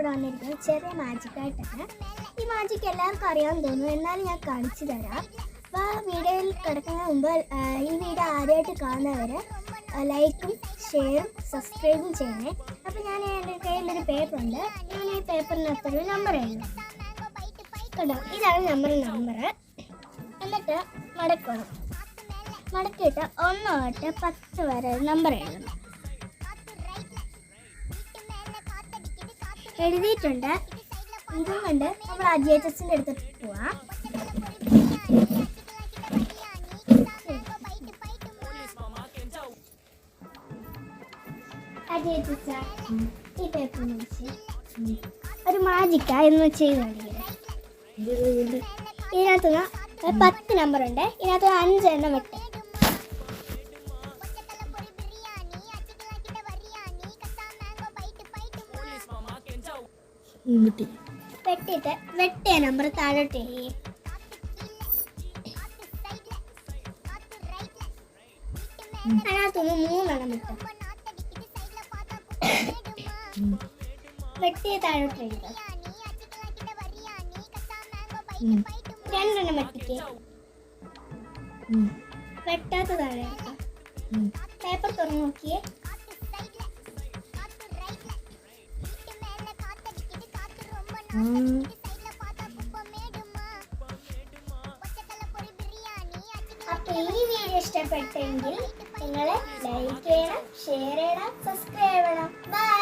ഇവിടെ വന്നിരിക്കുന്നത് ചെറിയ മാജിക്കായിട്ടാണ് ഈ മാജിക്ക് എല്ലാവർക്കും അറിയാമെന്ന് തോന്നുന്നു. എന്നാലും ഞാൻ കാണിച്ചു തരാം. അപ്പോൾ വീഡിയോയിൽ കിടക്കുന്നതിന് മുമ്പ് ഈ വീഡിയോ ആദ്യമായിട്ട് കാണുന്നവർ ലൈക്കും ഷെയറും സബ്സ്ക്രൈബും ചെയ്യണേ. അപ്പോൾ ഞാൻ എന്റെ കയ്യിലൊരു പേപ്പറുണ്ട്. ഞാൻ ഈ പേപ്പറിനകത്തൊരു നമ്പർ എഴുതും. കേട്ടോ ഇതാണ് നമ്മുടെ നമ്പർ എന്നിട്ട് മടക്കണം മടക്കിയിട്ട് ഒന്ന് തൊട്ട് പത്ത് വരെ നമ്പർ എഴുതണം. എഴുതിയിട്ടുണ്ട്. ഇതും കണ്ട് നമ്മൾ ആ ജി എച്ച് പോവാം. അജയ് പോവാം ഒരു മാജിക്ക എന്ന് ചെയ്ത് ഇതിനകത്തുനിന്ന് പത്ത് നമ്പർ ഉണ്ട്. ഇതിനകത്ത് അഞ്ച് എണ്ണം വെട്ട് വെട്ടിയിട്ട് വെട്ടിയ നമ്പർ താഴോട്ട് അതിനകത്തുനിന്ന് മൂന്നെണ്ണം വിട്ടു വെട്ടിയ താഴോട്ട് എഴുതുക രണ്ടെണ്ണം വെട്ടിക്ക്. വെട്ടാത്ത താഴെ. പേപ്പർ തുറന്നു നോക്കിയേ. അപ്പൊ ഈ വീഡിയോ ഇഷ്ടപ്പെട്ടെങ്കിൽ നിങ്ങൾ ലൈക്ക് ചെയ്യണം ഷെയർ ചെയ്യണം സബ്സ്ക്രൈബ് ചെയ്യണം. ബൈ